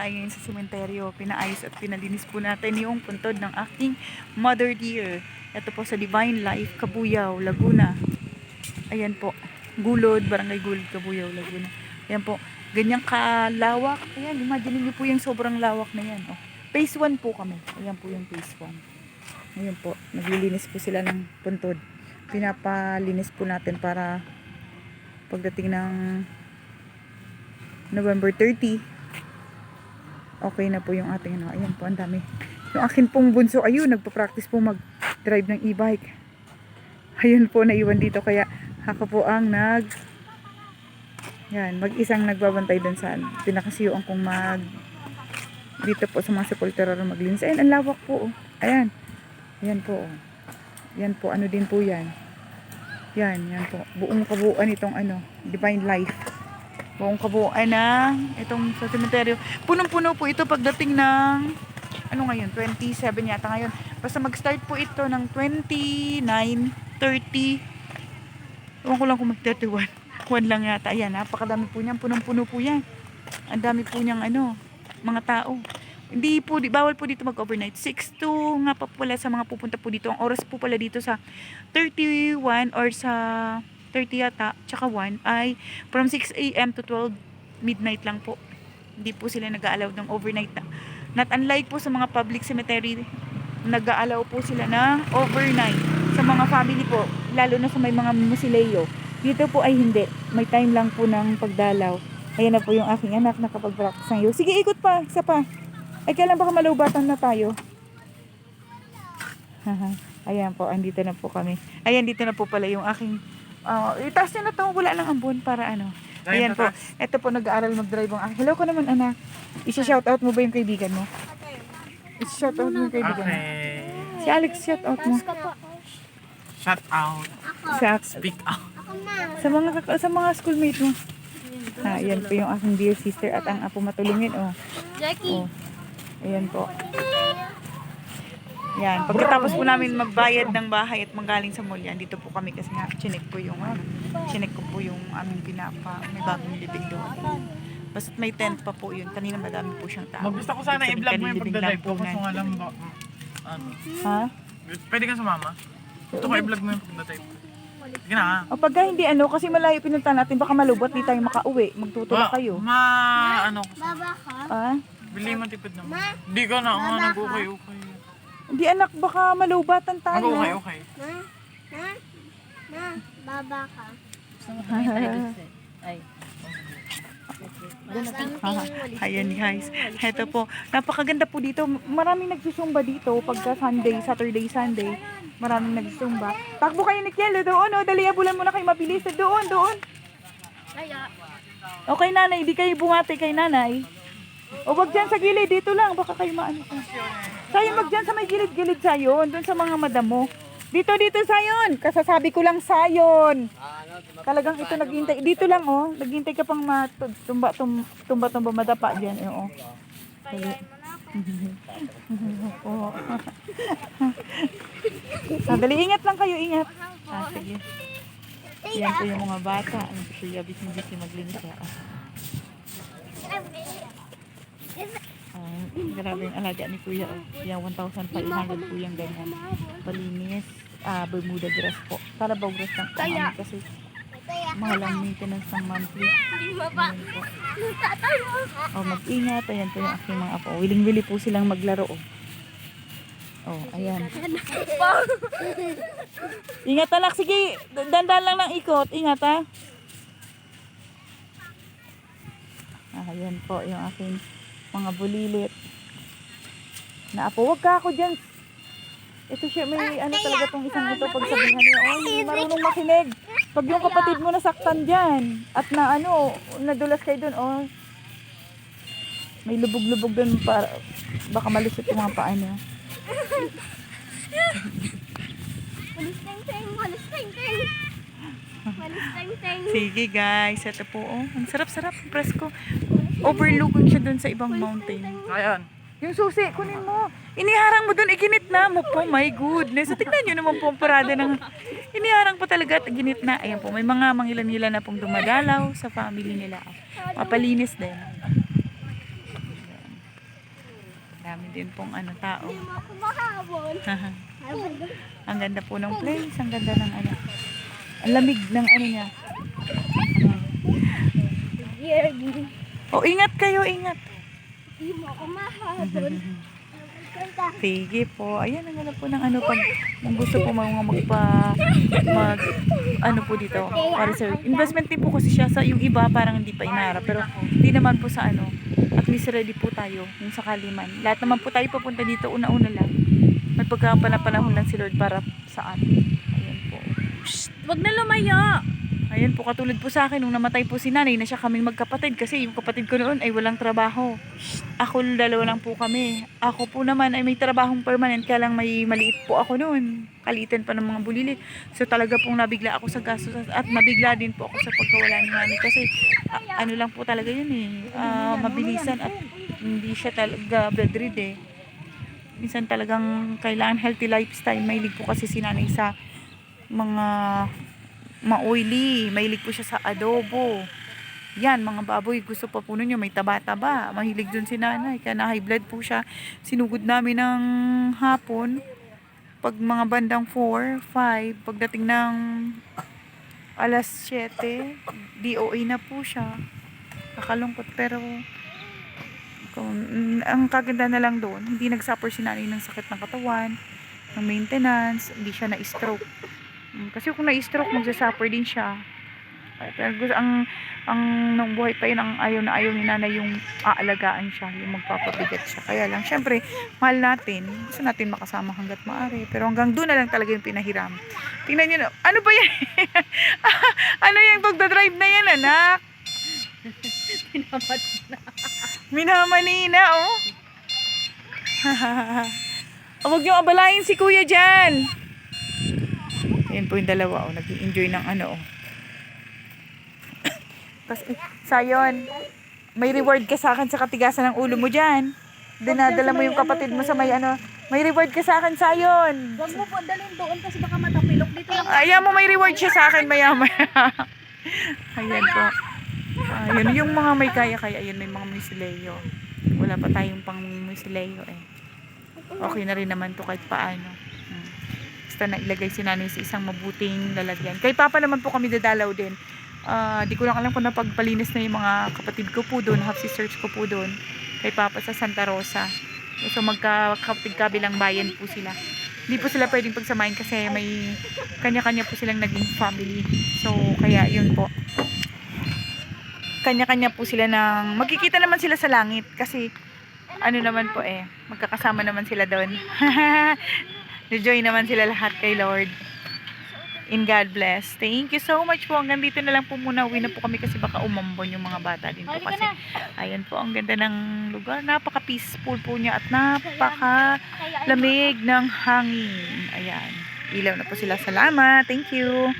tayo ngayon sa sementeryo. Pinaayos at pinalinis po natin yung puntod ng aking mother dear. Ito po sa Divine Life, Kabuyaw, Laguna. Ayan po. Gulod, Barangay Gulod, Kabuyaw, Laguna. Ayan po. Ganyang kalawak. Ayan, imagine niyo po yung sobrang lawak na yan. Oh. Phase 1 po kami. Ayan po yung phase 1. Ayan po. Naglilinis po sila ng puntod. Pinapalinis po natin para pagdating ng November 30, okay na po yung ating ano. Ayan po, ang dami. Yung akin pong bunso, ayun, nagpa-practice po mag-drive ng e-bike. Ayun po, naiwan dito. Kaya ako po ang nag... Yan, mag-isang nagbabantay dun sa pinakasiyuan kong mag... Dito po sa mga sepultura maglinis. Ayan, ang lawak po. oh. Ayan. Ayan po. oh. Yan po, ano din po yan. Yan, yan po. Buong kabuuan itong ano, Divine Life. Buong kabuuan ng itong sa cemetery. Punong-puno po ito pagdating ng ano ngayon, 27 yata ngayon. Basta mag-start po ito ng 29, 30. Ewan ko lang kung mag-31. One lang yata. Ayan, napakadami po niyan. Punong-puno po yan. Ang dami po niyang ano, mga tao. Hindi po, di, bawal po dito mag-overnight. 6 to nga pa pala sa mga pupunta po dito. Ang oras po pala dito sa 31 or sa 30 yata, tsaka 1 ay from 6 a.m. to 12 midnight lang po. Hindi po sila nag-allow ng overnight na. Not unlike po sa mga public cemetery, nag-allow po sila ng overnight sa mga family po, lalo na sa may mga musileo. Dito po ay hindi. May time lang po ng pagdalaw. Ayan na po yung aking anak nakapag-practice ng. Sige, ikot pa. Isa pa. Ay, kailan baka malubatan na tayo? Ayan po, andito na po kami. Ayan, dito na po pala yung aking... Uh, itaas nyo na to, wala lang ambon para ano. Ayan po, ito po nag-aaral mag-drive ang. Hello ko naman, anak. Isa-shout out mo ba yung kaibigan mo? Isa-shout out mo yung kaibigan mo. Okay. Si Alex, shout out mo. Shut out. Sa, Speak out. sa mga sa mga schoolmate mo. Ha, ayan po yung aking dear sister at ang apo matulungin, oh. Jackie. Oh. Ayan po. Yan. Pagkatapos po namin magbayad ng bahay at manggaling sa mall yan, dito po kami kasi nga chinek po yung ano, chinek ko po yung aming pinapa, may bagong libing doon. Basta't may tent pa po yun. Kanina madami po siyang tao. Mag gusto ko sana i-vlog mo yung pagdadrive ko. na- nga lang ba, ano, Ha? pwede ka sumama? Gusto ko i-vlog mo yung pagdadrive ko. Sige na. O pagka hindi ano, kasi malayo pinunta natin, baka malubot, di tayo makauwi. Magtutula Ma- kayo. Ma, ano, Baba ka. Ah? bili mo tipid naman. Hindi ka na, nga nag-okay-okay. Hindi anak, baka malubatan tayo. Nag-okay-okay. Ma? Ma? Ma? Baba ka. Haha. Ayan guys. Ito po. Napakaganda po dito. Maraming nagsusumba dito pagka Sunday, Saturday, Sunday. Maraming nagsusumba. Takbo kayo ni Kielo doon. Oh. Dali, abulan mo na kayo mabilis. Doon, doon. Okay nanay, di kayo bumati kay nanay. O wag dyan sa gilid, dito lang. Baka kayo maano. Sayon, wag dyan sa may gilid-gilid sayon. Doon sa mga madamo. Dito, dito sayon. Kasasabi ko lang sayon. Talagang ito naghintay. Dito lang oh. Naghintay ka pang matumba, tum, tumba, tumba, madapa dyan. Eh, oh. Dali. Oo. Ah, dali, ingat lang kayo, ingat. Ah, sige. Yan po yung mga bata. Ano po siya, busy-busy maglinis. Ah. Ah, grabe yung alaga ni Kuya. Oh. Yan, 1,500 po yung ganyan. Palinis. Ah, Bermuda grass po. Carabao grass lang po. Kaya. namin Kasi mahal ang maintenance ng monthly. Oh, mag-ingat. Ayan po yung aking mga apo. Wiling-wili po silang maglaro. Oh, oh ayan. Ingat anak. Sige, dandan lang ng ikot. Ingat ha. Ah, ayan po yung aking mga bulilit. Na apo, wag ka ako dyan. Ito siya, may ano talaga tong isang ito pag sabihan niya, oh, marunong makinig. Pag yung kapatid mo nasaktan dyan, at na ano, nadulas kayo dun, oh, may lubog-lubog dun para, baka malusot yung mga paa niya. Walis teng teng. Walis teng teng. Walis teng teng. Sige guys, ito po, oh, ang sarap-sarap, presko. Overlooking siya dun sa ibang mountain. Ayan. Yung susi, kunin mo. Iniharang mo dun, iginit na mo po. My goodness. So, tignan nyo naman po ang parada ng... Iniharang po talaga at ginit na. Ayan po, may mga mangilan-ngilan na pong dumadalaw sa family nila. Mapalinis din. Dami din pong ano tao. Ang ganda po ng place, ang ganda ng ano. Ang lamig ng ano niya. Oh, ingat kayo, ingat. Hindi mo ako mahabol. Sige po. Ayan, ang ganda po ng ano pag kung gusto po mga magpa mag ano po dito para sa investment din po kasi siya sa yung iba parang hindi pa inaarap pero hindi naman po sa ano at least ready po tayo yung sakali man lahat naman po tayo papunta dito una-una lang may pagkapanahon lang si Lord para sa atin ayan po Wag na lumayo. Ayan po, katulad po sa akin, nung namatay po si nanay, na siya kaming magkapatid kasi yung kapatid ko noon ay walang trabaho. Ako dalawa lang po kami. Ako po naman ay may trabahong permanent, kaya lang may maliit po ako noon. Kalitan pa ng mga bulilit. So talaga pong nabigla ako sa gastos at nabigla din po ako sa pagkawala ni mami kasi a- ano lang po talaga yun eh, ah, mabilisan at hindi siya talaga bedrid eh. Minsan talagang kailangan healthy lifestyle. Mahilig po kasi si nanay sa mga ma-oily. Mahilig po siya sa adobo. Yan, mga baboy, gusto pa po nun yun, may taba-taba. Mahilig dun si nanay, kaya na high blood po siya. Sinugod namin ng hapon, pag mga bandang 4, 5, pagdating ng alas 7, DOA na po siya. Nakalungkot, pero kung, ang kaganda na lang doon, hindi nagsuffer si nanay ng sakit ng katawan, ng maintenance, hindi siya na-stroke. Mm, Kasi kung na-stroke, magsasuffer din siya. Ay, Pero gusto, ang, ang nung buhay pa yun, ang ayaw na ayaw ni nanay yung aalagaan siya, yung magpapabigat siya. Kaya lang, syempre, mahal natin. Gusto natin makasama hanggat maaari. Pero hanggang doon na lang talaga yung pinahiram. Tingnan nyo na, ano ba yan? ano yung pagdadrive na yan, anak? Minamanina, oh. Huwag niyo abalayin si kuya dyan. Ayan po yung dalawa, oh. Nag-enjoy ng ano, oh. Kasi, sayon, may reward ka sa akin sa katigasan ng ulo mo dyan. Dinadala mo yung kapatid mo sa may ano. May reward ka sa akin, sayon. Wag mo po dalhin doon kasi baka matapilok dito lang. Ayan mo, may reward siya sa akin maya-maya. Ayan po. Ayun, yung mga may kaya-kaya, ayun, may mga misileo. Wala pa tayong pang misileo eh. Okay na rin naman to kahit paano. Basta na ilagay si nanay sa isang mabuting lalagyan. Kay papa naman po kami dadalaw din. Ah, di ko lang alam kung napagpalinis na yung mga kapatid ko po doon, half sisters ko po doon. Kay papa sa Santa Rosa. So magkakapatid kabilang bayan po sila. Hindi po sila pwedeng pagsamahin kasi may kanya-kanya po silang naging family. So kaya yun po. Kanya-kanya po sila ng magkikita naman sila sa langit kasi ano naman po eh, magkakasama naman sila doon. Joy naman sila lahat kay Lord. In God bless. Thank you so much po. Hanggang dito na lang po muna. Uwi na po kami kasi baka umambon yung mga bata din po kasi. Ayan po, ang ganda ng lugar. Napaka-peaceful po niya at napaka-lamig ng hangin. Ayan. Ilaw na po sila. Salamat. Thank you.